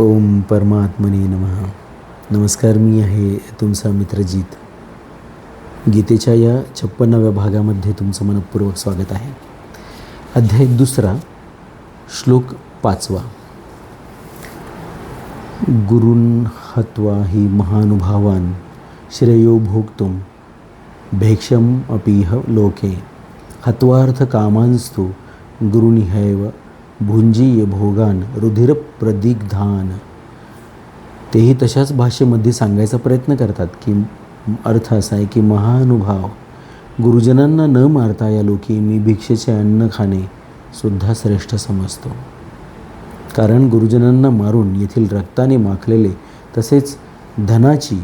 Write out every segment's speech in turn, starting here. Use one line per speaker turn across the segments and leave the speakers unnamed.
ओम परमात्मने नमः. नमस्कार मी आहे तुमचा मित्रजीत गीतेच्या या छप्पन्नाव्या भागामध्ये तुमचं मनपूर्वक स्वागत आहे. अध्याय दुसरा श्लोक पाचवा. गुरुन हत्वा ही महानुभावान श्रेयो भोगतो भेक्षम अपीह लोके। हत्वार्थ कामांस्तु गुरुनिहैव भुंजीय भोगान रुधिर प्रदिग्धान. तेही तशाच भाषेमध्ये सांगायचा प्रयत्न करतात की अर्थ असा आहे की महानुभाव. गुरुजनांना न मारता या लोकी मी भिक्षेचे अन्न खाणे सुद्धा श्रेष्ठ समजतो. कारण गुरुजनांना मारून येथील रक्ताने माखलेले तसेच धनाची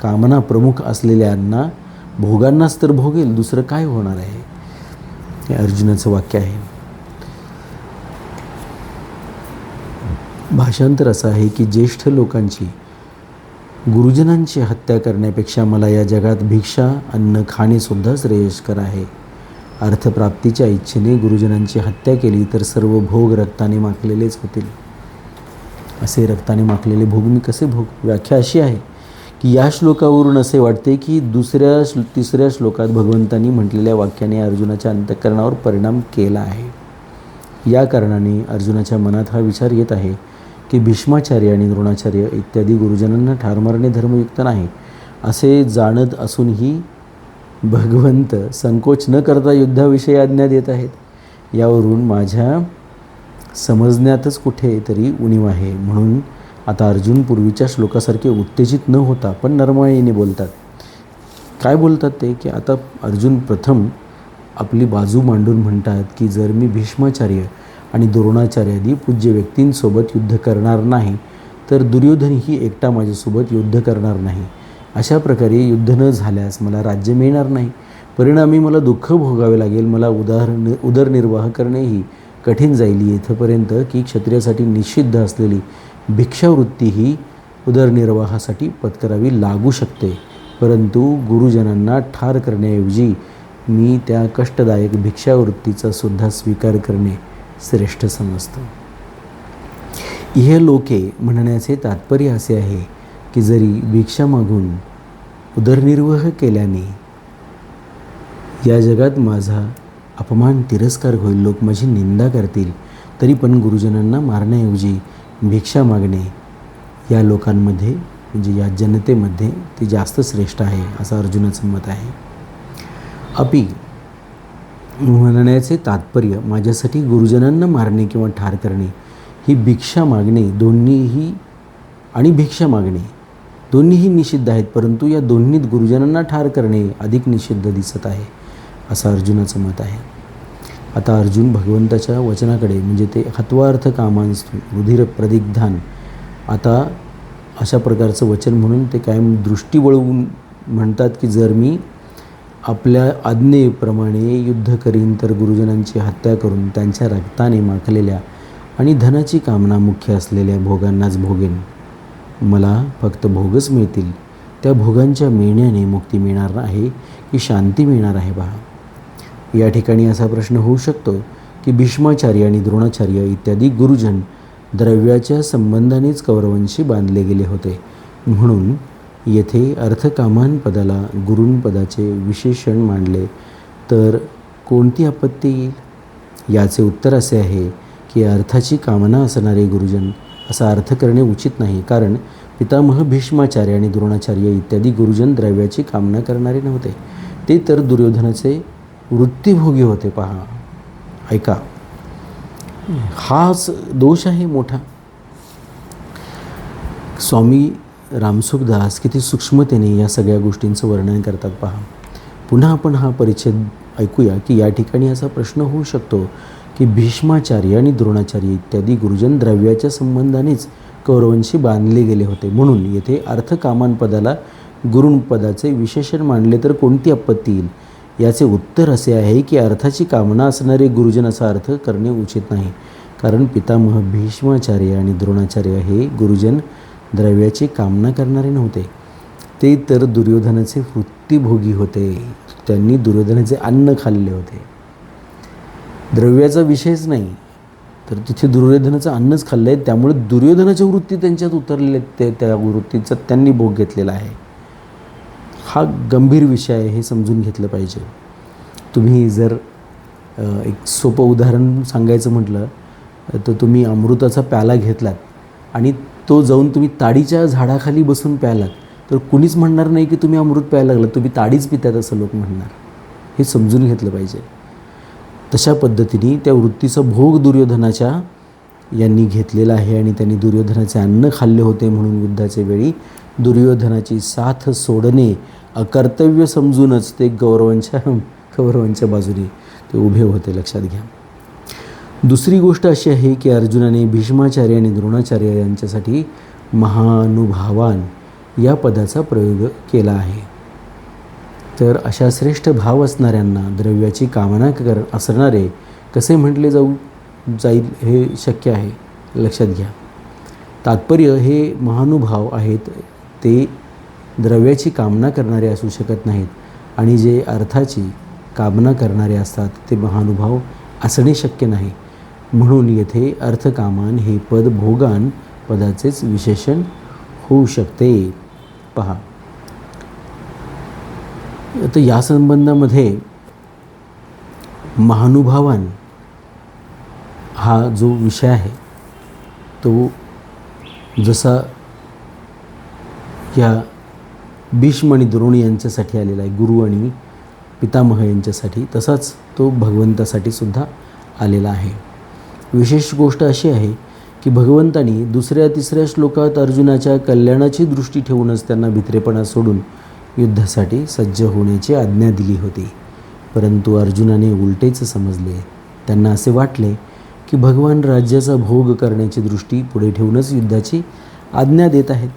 कामना प्रमुख असलेल्यांना भोगांनाच तर भोगेल दुसरं काय होणार आहे? हे अर्जुनाचं वाक्य आहे. भाषांतर असं आहे की ज्येष्ठ लोकांची गुरुजनांची हत्या करण्यापेक्षा मला या जगात भिक्षा अन्न खाणेसुद्धा श्रेयस्कर आहे. अर्थप्राप्तीच्या इच्छेने गुरुजनांची हत्या केली तर सर्व भोग रक्ताने माखलेलेच होतील. असे रक्ताने माखलेले भोग मी कसे भोग? व्याख्या अशी आहे की या श्लोकावरून असे वाटते की दुसऱ्या श्लो तिसऱ्या श्लोकात भगवंतांनी म्हटलेल्या वाक्याने अर्जुनाच्या अंतःकरणावर परिणाम केला आहे. या कारणाने अर्जुनाच्या मनात हा विचार येत आहे की भीष्माचार्य आणि द्रोणाचार्य इत्यादी गुरुजनांना ठार मारणे धर्मयुक्त नाही असे जाणत असूनही भगवंत संकोच न करता युद्धाविषयी आज्ञा देत आहेत. यावरून माझ्या समजण्यातच कुठेतरी उणीव आहे. म्हणून आता अर्जुन पूर्वीच्या श्लोकासारखे उत्तेजित न होता पण नरमाळीने बोलतात. काय बोलतात ते? की आता अर्जुन प्रथम आपली बाजू मांडून म्हणतात की जर मी भीष्माचार्य आणि द्रोणाचार्यादी पूज्य व्यक्तींसोबत युद्ध करणार नाही तर दुर्योधनही एकटा माझ्यासोबत युद्ध करणार नाही. अशा प्रकारे युद्ध न झाल्यास मला राज्य मिळणार नाही. परिणामी मला दुःख भोगावे लागेल मला उदाहर उदरनिर्वाह करणेही कठीण जाईल. इथंपर्यंत की क्षत्रियासाठी निषिद्ध असलेली भिक्षावृत्ती ही उदरनिर्वाहासाठी पत्करावी लागू शकते. परंतु गुरुजनांना ठार करण्याऐवजी मी त्या कष्टदायक भिक्षावृत्तीचा सुद्धा स्वीकार करणे श्रेष्ठ समजतो. इह लोके म्हणण्याचे तात्पर्य असे आहे की जरी भिक्षा मागून उदरनिर्वाह केल्याने या जगात माझा अपमान तिरस्कार होईल लोक माझी निंदा करतील तरी पण गुरुजनांना मारण्याऐवजी भिक्षा मागणे या लोकांमध्ये म्हणजे या जनतेमध्ये ते जास्त श्रेष्ठ आहे असं अर्जुनाचं मत आहे. अपी म्हणण्याचे तात्पर्य माझ्यासाठी गुरुजनांना मारणे किंवा ठार करणे ही भिक्षा मागणे दोन्हीही आणि भिक्षा मागणे दोन्हीही निषिद्ध आहेत परंतु या दोन्हीत गुरुजनांना ठार करणे अधिक निषिद्ध दिसत आहे असं अर्जुनाचं मत आहे. आता अर्जुन भगवंताच्या वचनाकडे म्हणजे ते हत्वार्थ कामांस्तु रुधिर प्रदिग्धान आता अशा प्रकारचं वचन म्हणून ते कायम दृष्टी वळवून म्हणतात की जर मी आपल्या आज्ञेप्रमाणे युद्ध करीन तर गुरुजनांची हत्या करून त्यांच्या रक्ताने माखलेल्या आणि धनाची कामना मुख्य असलेल्या भोगांनाच भोगेन. मला फक्त भोगच मिळतील. त्या भोगांच्या मिळण्याने मुक्ती मिळणार आहे की शांती मिळणार आहे पहा. या ठिकाणी असा प्रश्न होऊ शकतो की भीष्माचार्य आणि द्रोणाचार्य इत्यादी गुरुजन द्रव्याच्या संबंधानेच कौरवांशी बांधले गेले होते. म्हणून येथे अर्थकामान पदाला गुरुंपदाचे विशेषण मांडले तर कोणती आपत्ती येईल? याचे उत्तर असे आहे की अर्थाची कामना असणारे गुरुजन असा अर्थ करणे उचित नाही कारण पितामह भीष्माचार्य आणि द्रोणाचार्य इत्यादी गुरुजन द्रव्याची कामना करणारे नव्हते. ते तर दुर्योधनाचे वृत्तीभोगी होते पहा. ऐका. हाच दोष आहे मोठा. स्वामी रामसुखदास किती सूक्ष्मतेने या सगळ्या गोष्टींचं वर्णन करतात पहा. पुन्हा आपण हा परिच्छेद ऐकूया की या ठिकाणी असा प्रश्न होऊ शकतो की भीष्माचार्य आणि द्रोणाचार्य इत्यादी गुरुजन द्रव्याच्या संबंधानेच कौरवांशी बांधले गेले होते. म्हणून येथे अर्थकामांपदाला गुरुपदाचे विशेषण मानले तर कोणती आपत्ती येईल? याचे उत्तर असे आहे की अर्थाची कामना असणारे गुरुजन असा अर्थ करणे उचित नाही. कारण पितामह भीष्माचार्य आणि द्रोणाचार्य हे गुरुजन द्रव्याची कामना करणारे नव्हते. ते तर दुर्योधनाचे वृत्तीभोगी होते. त्यांनी दुर्योधनाचे अन्न खाल्ले होते. द्रव्याचा विषयच नाही. तर तिथे दुर्योधनाचं अन्नच खाल्लं आहे त्यामुळे दुर्योधनाच्या वृत्ती त्यांच्यात उतरलेले आहेत. ते त्या वृत्तीचा त्यांनी भोग घेतलेला आहे. हा गंभीर विषय आहे हे समजून घेतलं पाहिजे. तुम्ही जर एक सोपं उदाहरण सांगायचं म्हटलं तर तुम्ही अमृताचा प्याला घेतलात आणि तो जाऊन तुम्ही ताडीच्या झाडाखाली बसून प्यायलात तर कुणीच म्हणणार नाही की तुम्ही अमृत प्यायला लागला तुम्ही ताडीच पितात असं लोक म्हणणार. हे समजून घेतलं पाहिजे. तशा पद्धतीने त्या वृत्तीचा भोग दुर्योधनाच्या यांनी घेतलेला आहे आणि त्यांनी दुर्योधनाचे अन्न खाल्ले होते म्हणून युद्धाच्या वेळी दुर्योधनाची साथ सोडणे अकर्तव्य समजूनच ते गौरवांच्या कौरवांच्या बाजूने ते उभे होते. लक्षात घ्या. दुसरी गोष्ट अशी आहे की अर्जुनाने भीष्माचार्य आणि द्रोणाचार्य यांच्यासाठी महानुभावान या पदाचा प्रयोग केला आहे. तर अशा श्रेष्ठ भाव असणाऱ्यांना द्रव्याची कामना कर असणारे कसे म्हटले जाऊ जाईल हे शक्य आहे लक्षात घ्या. तात्पर्य हे महानुभाव आहेत ते द्रव्याची कामना करणारे असू शकत नाहीत आणि जे अर्थाची कामना करणारे असतात ते महानुभाव असणे शक्य नाही. म्हणून येथे अर्थकामान हे पद भोगान पदाचेच विशेषण होऊ शकते. पहा. तर या संबंधामध्ये महानुभावान हा जो विषय आहे तो जसा या भीष्म आणि द्रोणी यांच्यासाठी आलेला आहे गुरु आणि पितामह यांच्यासाठी तसाच तो भगवंतासाठी सुद्धा आलेला आहे. विशेष गोष्ट अशी आहे की भगवंतानी दुसऱ्या तिसऱ्या श्लोकात अर्जुनाच्या कल्याणाची दृष्टी ठेवूनच त्यांना भित्रेपणा सोडून युद्धासाठी सज्ज होण्याची आज्ञा दिली होती. परंतु अर्जुनाने उलटेच समजले. त्यांना असे वाटले की भगवान राज्याचा भोग करण्याची दृष्टी पुढे ठेवूनच युद्धाची आज्ञा देत आहेत.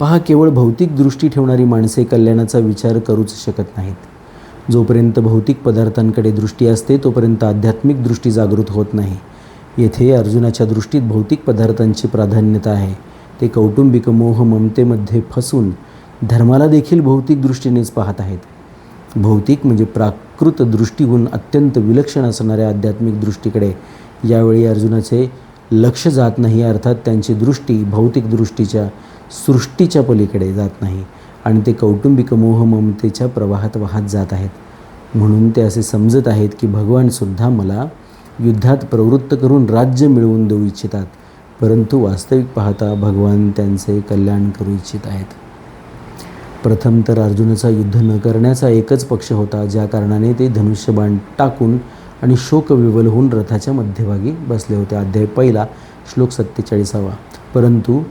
पहा केवळ भौतिक दृष्टी ठेवणारी माणसे कल्याणाचा विचार करूच शकत नाहीत. जोपर्यंत भौतिक पदार्थांकडे दृष्टी असते तोपर्यंत आध्यात्मिक दृष्टी जागृत होत नाही. येथे अर्जुनाच्या दृष्टीत भौतिक पदार्थांची प्राधान्यता आहे. ते कौटुंबिक मोह ममतेमध्ये फसून धर्माला देखील भौतिक दृष्टीनेच पाहत आहेत. भौतिक म्हणजे प्राकृत दृष्टीहून अत्यंत विलक्षण असणाऱ्या आध्यात्मिक दृष्टीकडे. यावेळी अर्जुनाचे लक्ष जात नाही अर्थात त्यांची दृष्टी भौतिक दृष्टीच्या सृष्टीच्या पलीकडे जात नाही आणि ते कौटुंबिक मोह ममतेच्या प्रवाहात वाहत जात आहेत. म्हणून ते असे समजत आहेत की भगवानसुद्धा मला युद्धात प्रवृत्त करून राज्य मिळवून देऊ इच्छितात परंतु वास्तविक पाहता भगवान त्यांचे कल्याण करू इच्छित आहेत. प्रथम तर अर्जुनाचा युद्ध न करण्याचा एकच पक्ष होता ज्या कारणाने ते धनुष्यबाण टाकून आणि शोकविवल होऊन रथाच्या मध्यभागी बसले होते. अध्याय पहिला श्लोक सत्तेचाळीसावा. परंतु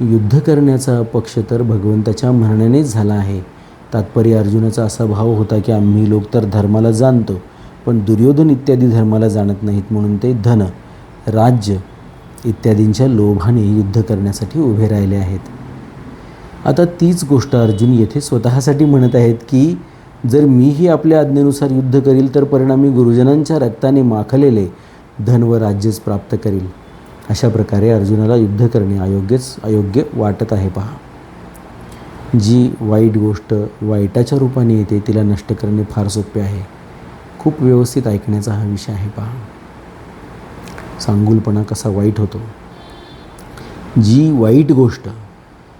युद्ध करण्याचा पक्ष तर भगवंताच्या म्हणण्यानेच झाला आहे. तात्पर्य अर्जुनाचा असा भाव होता की आम्ही लोक तर धर्माला जाणतो पण दुर्योधन इत्यादी धर्माला जाणत नाहीत म्हणून ते धन राज्य इत्यादींच्या लोभाने युद्ध करण्यासाठी उभे राहिले आहेत. आता तीच गोष्ट अर्जुन येथे स्वतःसाठी म्हणत आहेत की जर मीही आपल्या आज्ञेनुसार युद्ध करील तर परिणामी गुरुजनांच्या रक्ताने माखलेले धन व राज्यच प्राप्त करील. अशा प्रकारे अर्जुनाला युद्ध करणे अयोग्यच अयोग्य वाटत आहे पहा. जी वाईट गोष्ट वाईटाच्या रूपाने येते तिला नष्ट करणे फार सोपे आहे. खूप व्यवस्थित ऐकण्याचा हा विषय आहे पहा. सांगुलपणा कसा वाईट होतो. जी वाईट गोष्ट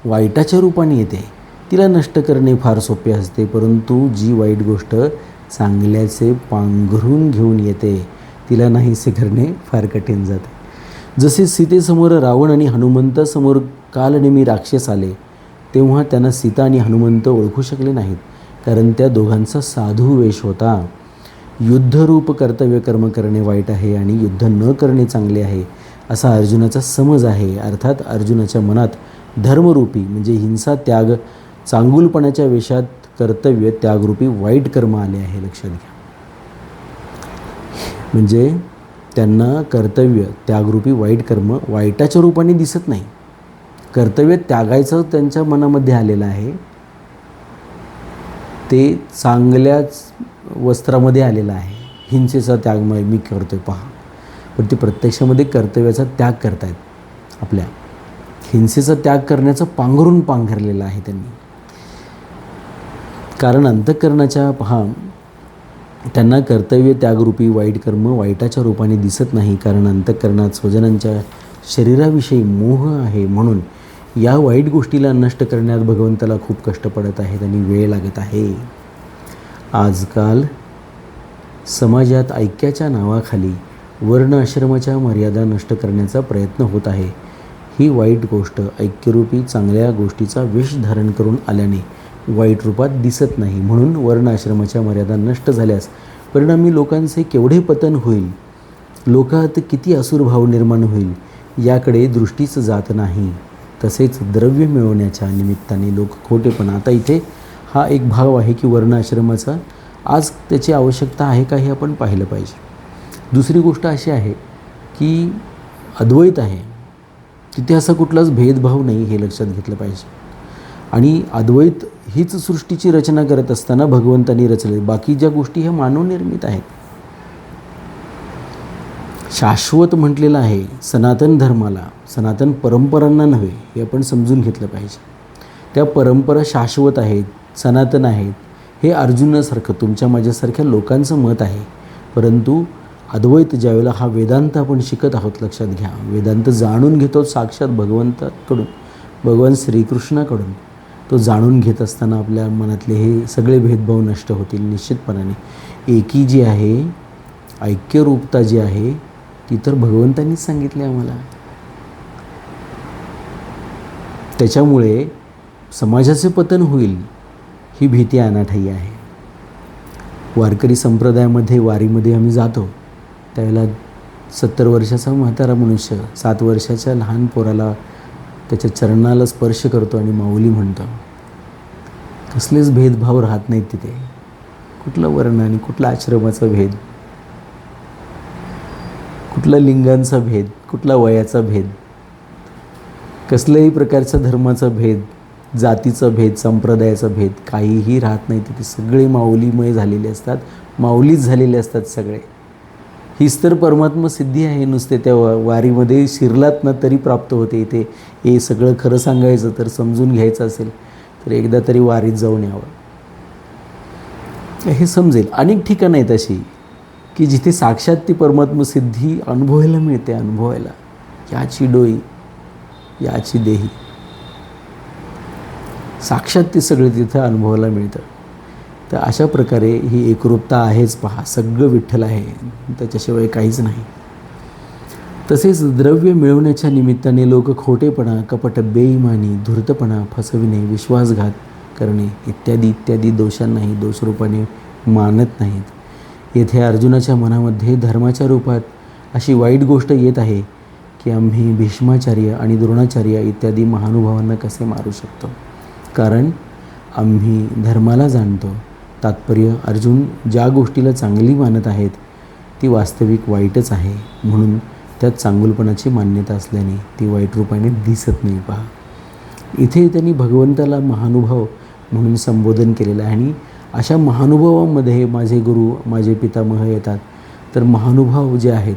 वाईटाच्या रूपाने येते तिला नष्ट करणे फार सोपे असते परंतु जी वाईट गोष्ट चांगल्याचे पांघरून घेऊन येते तिला नाहीसे करणे फार कठीण जाते. जसे सीतेसमोर रावण आणि हनुमंतासमोर कालनेमी राक्षस आले तेव्हा त्यांना सीता आणि हनुमंत ओळखू शकले नाहीत कारण त्या दोघांचा साधू वेश होता. युद्धरूप कर्तव्य कर्म करणे वाईट आहे आणि युद्ध न करणे चांगले आहे असा अर्जुनाचा समज आहे. अर्थात अर्जुनाच्या मनात धर्मरूपी म्हणजे हिंसा त्याग चांगुलपणाच्या वेशात कर्तव्य त्यागरूपी वाईट कर्म आले आहे. लक्षात घ्या. म्हणजे त्यांना कर्तव्य त्यागरूपी वाईट कर्म वाईटाच्या रूपाने दिसत नाही. कर्तव्य त्यागायचं त्यांच्या मनामध्ये आलेलं आहे. ते चांगल्याच वस्त्रामध्ये आलेलं आहे. हिंसेचा त्याग मी मी करतोय पहा. पण ते प्रत्यक्षामध्ये कर्तव्याचा त्याग करतायत आपल्या. हिंसेचा त्याग करण्याचं पांघरून पांघरलेलं आहे त्यांनी. कारण अंतःकरणाच्या पहा त्यांना कर्तव्य त्यागरूपी वाईट कर्म वाईटाच्या रूपाने दिसत नाही. कारण अंतःकरणात स्वजनांच्या शरीराविषयी मोह आहे म्हणून या वाईट गोष्टीला नष्ट करण्यात भगवंताला खूप कष्ट पडत आहेत आणि वेळ लागत आहे. आजकाल समाजात ऐक्याच्या नावाखाली वर्ण आश्रमाच्या मर्यादा नष्ट करण्याचा प्रयत्न होत आहे. ही वाईट गोष्ट ऐक्यरूपी चांगल्या गोष्टीचा विष धारण करून आल्याने वाईट रूपात दिसत नाही म्हणून वर्ण आश्रमाच्या मर्यादा नष्ट झाल्यास परिणामी लोकांचे केवढे पतन होईल? लोकात किती असुरभाव निर्माण होईल? याकडे दृष्टीच जात नाही. तसेच द्रव्य मिळवण्याच्या निमित्ताने लोक खोटेपणा आता इथे हा एक भाव आहे की वर्ण आश्रमाचा आज त्याची आवश्यकता आहे का हे आपण पाहिलं पाहिजे. दुसरी गोष्ट अशी आहे की अद्वैत आहे. तिथे असा कुठलाच भेदभाव नाही हे लक्षात घेतलं पाहिजे. आणि अद्वैत हीच सृष्टीची रचना करत असताना भगवंतांनी रचले. बाकी ज्या गोष्टी ह्या मानवनिर्मित आहेत शाश्वत म्हटलेलं आहे सनातन धर्माला सनातन परंपरांना नव्हे हे आपण समजून घेतलं पाहिजे. त्या परंपरा शाश्वत आहेत सनातन आहेत हे अर्जुनासारखं तुमच्या माझ्यासारख्या लोकांचं मत आहे. परंतु अद्वैत ज्यावेळेला हा वेदांत आपण शिकत आहोत लक्षात घ्या. वेदांत जाणून घेतो साक्षात भगवंताकडून भगवान श्रीकृष्णाकडून. तो जाणून घेत असताना आपल्या मनातले हे सगळे भेदभाव नष्ट होतील निश्चितपणाने. एकी जी आहे ऐक्यरूपता जी आहे ती तर भगवंतांनीच सांगितली आम्हाला. त्याच्यामुळे समाजाचे पतन होईल ही भीती अनाठाई आहे. वारकरी संप्रदायामध्ये वारीमध्ये आम्ही जातो. त्यावेळेला सत्तर वर्षाचा म्हातारा मनुष्य सात वर्षाच्या लहान पोराला त्याच्या चरणाला स्पर्श करतो आणि माऊली म्हणतो. कसलेच भेदभाव राहत नाहीत तिथे. कुठलं वर्ण आणि कुठला आश्रमाचा भेद. कुठला लिंगांचा भेद कुठला वयाचा भेद कसल्याही प्रकारचा धर्माचा भेद जातीचा भेद संप्रदायाचा भेद काहीही राहत नाही. तिथे सगळे माऊलीमय झालेले असतात माऊलीच झालेले असतात सगळे. हीच तर परमात्मा सिद्धी आहे नुसते त्या वारीमध्ये शिरलात ना तरी प्राप्त होते इथे. हे सगळं खरं सांगायचं तर समजून घ्यायचं असेल तर एकदा तरी वारीत जाऊन यावं. हे समजेल. अनेक ठिकाणं आहेत अशी. की जिथे साक्षात ती परमात्म सिद्धी अनुभवायला मिळते अनुभवायला याची डोई याची देही. साक्षात ते सगळे तिथं अनुभवायला मिळतं. तर अशा प्रकारे ही एकरूपता आहेच पहा. सगळं विठ्ठल आहे. त्याच्याशिवाय काहीच नाही. तसेच द्रव्य मिळवण्याच्या निमित्ताने लोक खोटेपणा कपट बेईमानी धूर्तपणा फसविणे विश्वासघात करणे इत्यादी इत्यादी दोषांनाही दोषरूपाने मानत नाहीत. येथे अर्जुनाच्या मनामध्ये धर्माच्या रूपात अशी वाईट गोष्ट येत आहे की आम्ही भीष्माचार्य आणि द्रोणाचार्य इत्यादी महानुभावांना कसे मारू शकतो? कारण आम्ही धर्माला जाणतो. तात्पर्य अर्जुन ज्या गोष्टीला चांगली मानत आहेत ती वास्तविक वाईटच आहे. म्हणून त्यात चांगुलपणाची मान्यता असल्याने ती वाईट रूपाने दिसत नाही. पहा. इथे त्यांनी भगवंताला महानुभाव म्हणून संबोधन केलेलं आहे आणि अशा महानुभावांमध्ये माझे गुरु माझे पितामह येतात. तर महानुभाव जे आहेत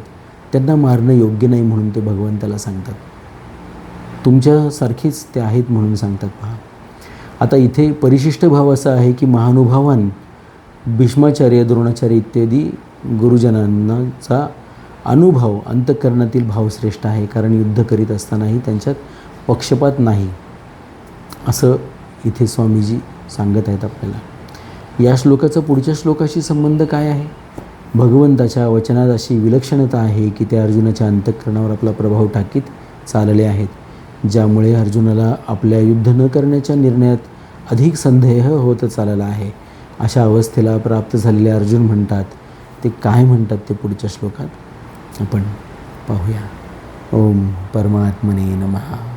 त्यांना मारणं योग्य नाही म्हणून ते भगवंताला सांगतात. तुमच्यासारखेच ते आहेत म्हणून सांगतात पहा. आता इथे परिशिष्ट भाव असा आहे की महानुभावान भीष्माचार्य द्रोणाचार्य इत्यादी गुरुजनांचा अनुभव अंतःकरणातील भाव श्रेष्ठ आहे. कारण युद्ध करीत असतानाही त्यांच्यात पक्षपात नाही. असं इथे स्वामीजी सांगत आहेत आपल्याला. या श्लोकाचा पुढच्या श्लोकाशी संबंध काय आहे? भगवंताच्या वचनात अशी विलक्षणता आहे की त्या अर्जुनाच्या अंतःकरणावर आपला प्रभाव टाकीत चालले आहेत ज्यामुळे अर्जुनाला आपल्या युद्ध न करण्याच्या निर्णयात अधिक संदेह होत चालला आहे. अशा अवस्थेला प्राप्त झालेले अर्जुन म्हणतात ते काय म्हणतात ते पुढच्या श्लोकात? आपण पाहूया. ओम परमात्मने नमः.